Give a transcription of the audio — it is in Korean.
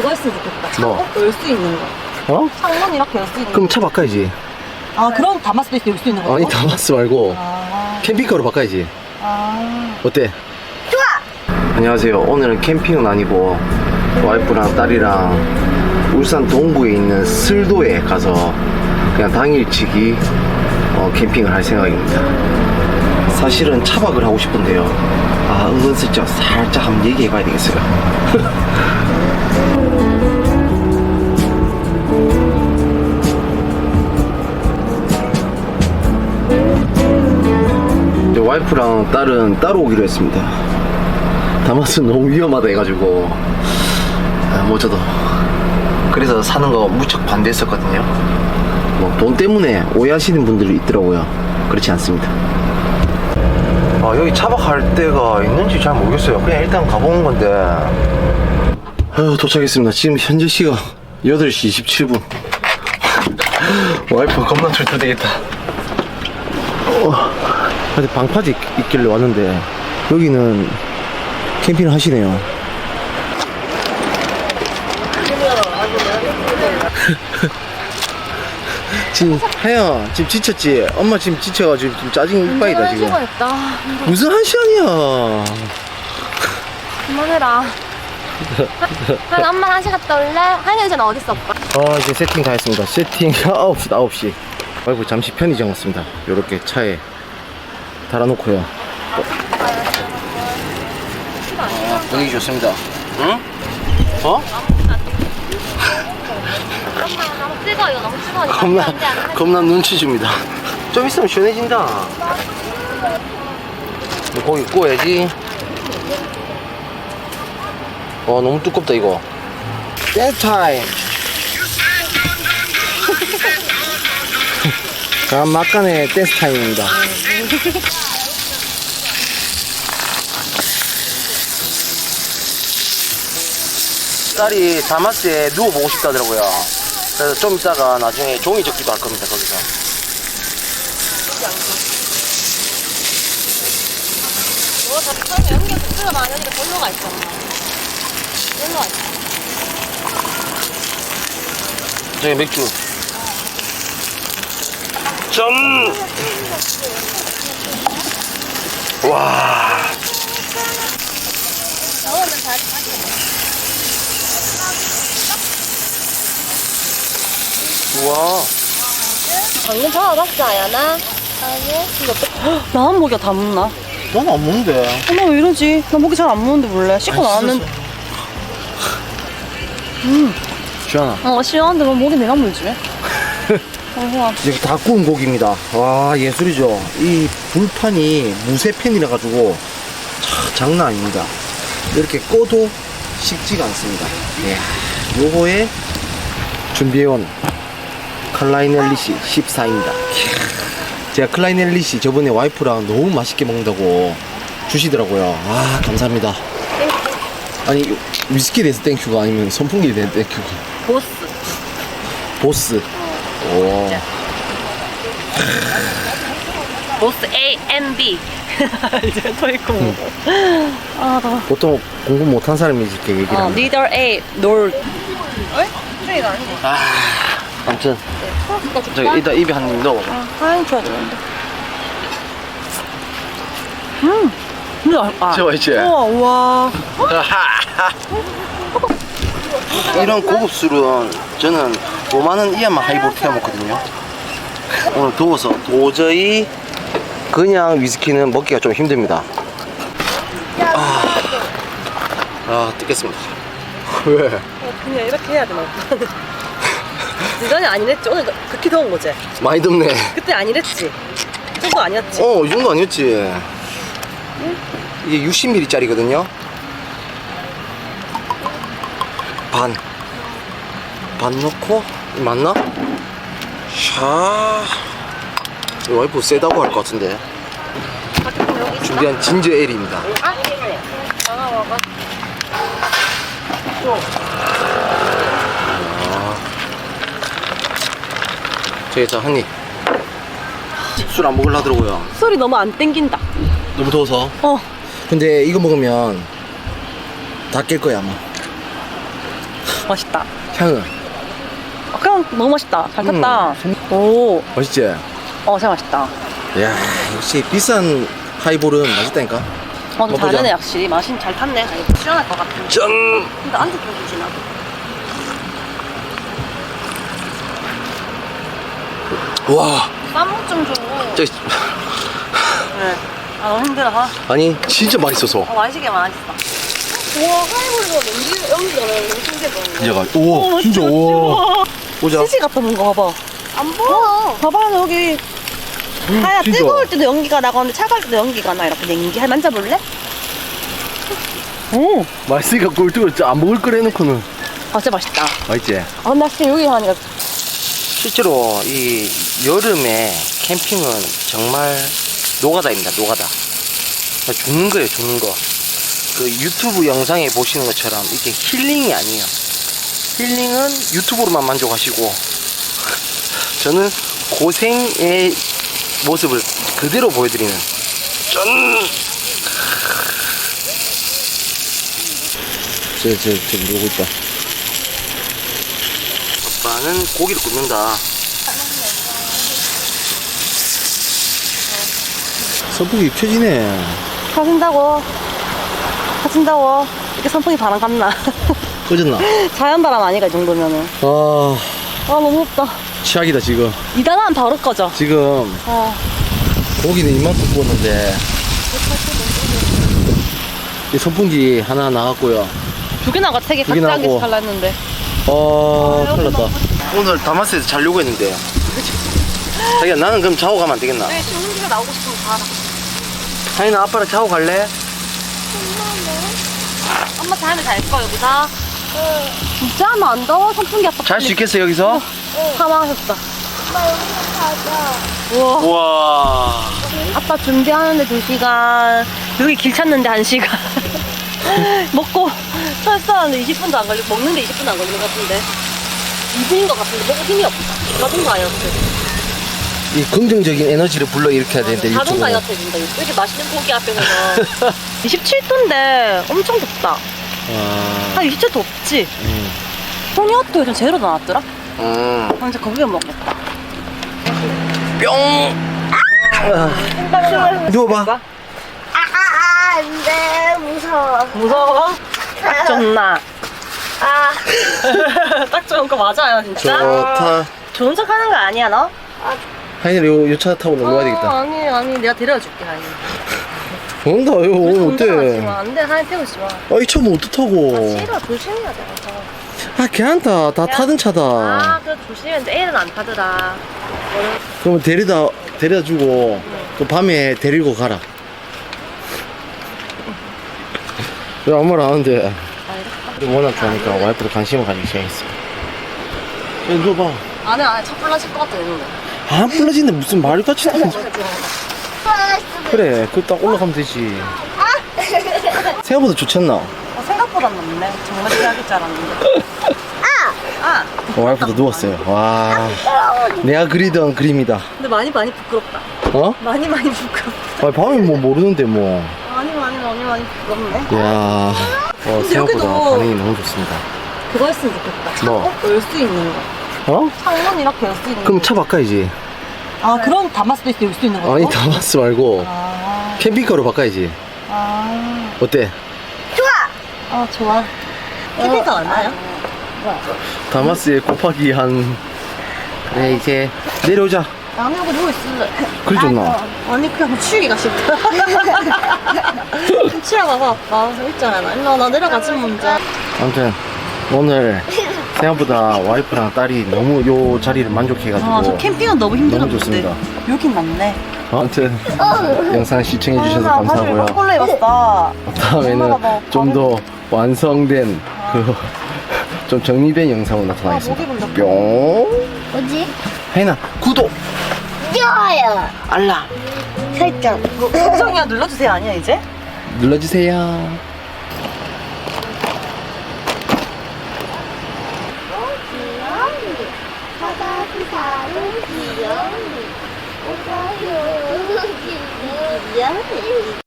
그거 했으면 좋겠다. 뭐? 창문 열수 있는 거. 어? 창문 이렇게 열 수 있는 거. 그럼 차 바꿔야지. 아, 그럼 다마스도 있어 열수 있는 거. 아니, 다마스 말고 아, 캠핑카로 바꿔야지. 아. 어때? 좋아! 안녕하세요. 오늘은 캠핑은 아니고 와이프랑 딸이랑 울산 동구에 있는 슬도에 가서 그냥 당일치기 어, 캠핑을 할 생각입니다. 사실은 차박을 하고 싶은데요. 아, 은근슬쩍 살짝 한번 얘기해 봐야 되겠어요. 와이프랑 딸은 따로 오기로 했습니다. 다마스 너무 위험하다 해가지고 아, 뭐 저도 그래서 사는 거 무척 반대했었거든요. 뭐 돈 때문에 오해하시는 분들이 있더라고요. 그렇지 않습니다. 아 여기 차박할 데가 있는지 잘 모르겠어요. 그냥 일단 가보는 건데. 아유 도착했습니다. 지금 현재 시각 8시 27분. 와이프 겁나 출출되겠다. 어, 근데 방파제 있- 있길래 왔는데 여기는 캠핑을 하시네요. 지금 하야 지금 지쳤지? 엄마 지금 지쳐가지고 지금 짜증 이빠이다 지금. 수고했다. 무슨 한 시간이야? 그만해라. 한 엄마 한시 갔다 올래? 한이 전에 어디 있어 오빠? 어 이제 세팅 다 했습니다. 세팅 9시 9시. 아이고 잠시 편의점 왔습니다. 요렇게 차에 달아놓고요. 아, 분위기 좋습니다. 응? 어? 너무 뜨거 이거 너무 뜨거. 겁나 겁나 눈치 줍니다. 좀 있으면 시원해진다. 고기 구워야지. 와 너무 두껍다 이거. 댄스 타임. 자 막간의 댄스 타임입니다. 딸이 다마스에 누워보고 싶다더라고요. 그래서 좀 이따가 나중에 종이 접기도 할 겁니다, 거기서. 저기 맥주. 점! 와. 우와. 방금 잡아봤어 아야나? 아니. 나만 모기가 다 묻나? 넌안 먹는데. 엄마 왜 이러지? 나 모기 잘안 묻는데 몰래. 씻고 나왔는데. 시원아. 어 시원한데 왜 목이 내가 물지? 어, 이게 다 구운 고기입니다. 와, 예술이죠. 이 불판이 무쇠팬이라 가지고 차, 장난 아닙니다. 이렇게 꺼도 식지가 않습니다. 예. 요거에 준비해온 클라이넬리시 14입니다. 제가 클라이넬리시 저번에 와이프랑 너무 맛있게 먹는다고 주시더라고요. 아, 감사합니다. 아니, 위스키에 대해서 땡큐가 아니면 선풍기에 대해서 땡큐가. 보스. 보스. 오. 보스 A M B. 이제 더 있고 뭐. 아, 나. 보통 공부 못한 사람이 이렇게 얘기를 어, 합니다. 리더 A 놀. 에? 트레이가 아니고. 아무튼 프로스가 좋다. 저기 일단 입에 한입 넣어봐. 아, 하얀 되는데. 음. 근데 아. 저 있지? 우와, 우와. 이런 고급 술은 저는 5만 원 이하만 하이볼 태워 먹거든요. 오늘 더워서 도저히 그냥 위스키는 먹기가 좀 힘듭니다. 아, 아 뜯겠습니다. 왜? 그냥 이렇게 해야 되나? 이전이 아니랬지. 오늘 극히 더운 거지? 많이 덥네. 그때 아니랬지? 이 정도 아니었지? 어, 이 정도 아니었지. 이게 60ml짜리거든요. 반. 반 넣고, 맞나? 샤. 이 와이프 세다고 할 것 같은데. 준비한 진저 L입니다. 아, 먹어. 저기 자, 한 입. 술안 먹으려 하더라고요. 소리 너무 안 땡긴다. 너무 더워서. 어. 근데 이거 먹으면 다 깰 거야, 아마. 맛있다. 향은 아, 그냥 너무 맛있다. 잘 탔다. 음. 오, 맛있지? 어, 진짜 맛있다. 야 역시 비싼 하이볼은 맛있다니까 어, 좀 먹어보자. 다르네, 확실히. 맛이 잘 탔네. 아니, 시원할 것 같아. 짠! 근데 좀 주지, 나도. 와 쌈목 좀 줘. 저, 그래. 아, 너무 힘들어. 아, 아니 진짜 맛있어서 아 맛있게 맛있어. 우와, 하이볼도 연기, 연기가 너무 신기해. 진짜가 우와 진짜 우와 보자 치즈 같아, 뭔가 봐봐. 안 보여. 봐봐, 여기. 하야, 진짜. 뜨거울 때도 연기가 나가는데 차가울 때도 연기가 나. 이렇게 냉기. 한 만져볼래? 오, 맛있으니까 꼴뚜기 안 먹을 걸 해놓고는 아, 진짜 맛있다. 맛있지? 아, 나 진짜 여기 하니까 실제로 이 여름에 캠핑은 정말 노가다입니다 노가다 죽는 거예요 죽는 거 그 유튜브 영상에 보시는 것처럼 이게 힐링이 아니에요 힐링은 유튜브로만 만족하시고 저는 고생의 모습을 그대로 보여드리는 짠! 저, 저, 저, 누구 있다. 아빠는 고기를 굽는다. 선풍기 켜지네. 타진다고. 타진다고. 이렇게 선풍기 바람 갔나? 꺼졌나? 자연 바람 아니가, 이 정도면은. 아, 아, 너무 덥다. 치약이다, 지금. 이단하면 바로 꺼져. 지금 아, 고기는 이만큼 구웠는데. 이 선풍기 하나 나갔고요. 두 개 나가, 세개 두개 각자 한 개씩 나가고. 할라 했는데. 어, 큰일 났다. 오늘 다마스에서 자려고 했는데. 자기야, 나는 그럼 자고 가면 안 되겠나? 네, 신문지가 나오고 싶으면 다. 하인아, 아빠랑 자고 갈래? 엄마 자면 잘 거, 여기다. 진짜 하면 안 더워? 선풍기 아빠. 잘 수 있겠어, 여기서? 사망하셨다. 우와. 우와. 아빠 준비하는데 2시간. 여기 길 찾는데 1시간. 먹고 설사하는데 20분도 안 걸리고, 먹는데 20분도 안 걸리는 것 같은데. 2분인 것 같은데, 먹을 힘이 없다. 자동 다이어트. 이 긍정적인 에너지를 불러 일으켜야 되는데, 자동 유튜브는. 다이어트 해준다. 이렇게 맛있는 고기 앞에서. 27도인데 엄청 덥다. 아, 한 27도 덥지? 음. 토니어토 요즘 제로 나왔더라? 음. 아, 이제 거기에 먹겠다. 뿅! 아. 누워봐. 아, 안 돼, 무서워. 무서워? 딱 좋나? 아, 딱 좋은 거 맞아요, 진짜? 좋다. 좋은 척 하는 거 아니야, 너? 하인이 요, 요 차 타고 넘어가야 되겠다. 아, 아니, 아니, 내가 데려줄게, 하 오늘 어때? 안 돼, 하이 태우 지 마. 아, 이 차는 어떡하고. 싫어, 조심해야 돼. 아, 괜찮다. 다 타던 차다. 아, 그래도 조심했는데 애는 안 타더라. 그러면 데려다, 데려다 주고, 또 밤에 데리고 가라. 왜 아무 말 안 하는데. 워낙 좋아하니까 와이프도 관심을 가지기 시작했어. 야, 누워봐. 안에, 안에 차 불러질 것 같아. 안 불러지는데 무슨 말같이 나는 그래, 그 딱 올라가면 되지. 생각보다 좋지 않나? 어, 생각보다 낫네. 정말 피하길 줄 알았는데. 아! 어, 와이프도 누웠어요. 와, 내가 그리던 그림이다. 근데 많이 많이 부끄럽다. 어? 많이 많이 부끄럽다. 아, 밤에 뭐 모르는데 뭐. 많이 많이 많이 많이 부끄럽네. 이야, 어, 생각보다 여기도- 반응이 너무 좋습니다. 그거 했으면 좋겠다. 뭐? 열수 있는 거. 어? 창문 이렇게 열 수 있는 그럼 거. 차 바꿔야지. 아, 그럼 다마스도 있을 수 있는 거죠? 아니, 다마스 말고 아, 캠핑카로 바꿔야지. 아, 어때? 아, 좋아. 캠핑카 얼마요? 다마스에 곱하기 한. 그래, 이제 내려오자. 나는 여기 누워 있을래. 그래 좋나? 아니, 그냥 치우기가 싫다. 치워봐봐. 나와서 있잖아. 일로 와, 나 내려가지 먼저. 아무튼 오늘 생각보다 와이프랑 딸이 너무 요 자리를 만족해가지고 아, 저 캠핑은 너무 힘들었는데. 너무 좋습니다. 여긴 낫네. 아무튼 영상 시청해 주셔서 아, 감사하고요. 콜라 입었다. 다음에는 뭐좀더 완성된 그 좀 정리된 영상으로 나타나겠습니다. 아. 뿅. 뭐지? 혜인아 구독, 좋아요. 알람 설정. 걱정이야 눌러주세요 아니야 이제? 눌러주세요. 바다그 사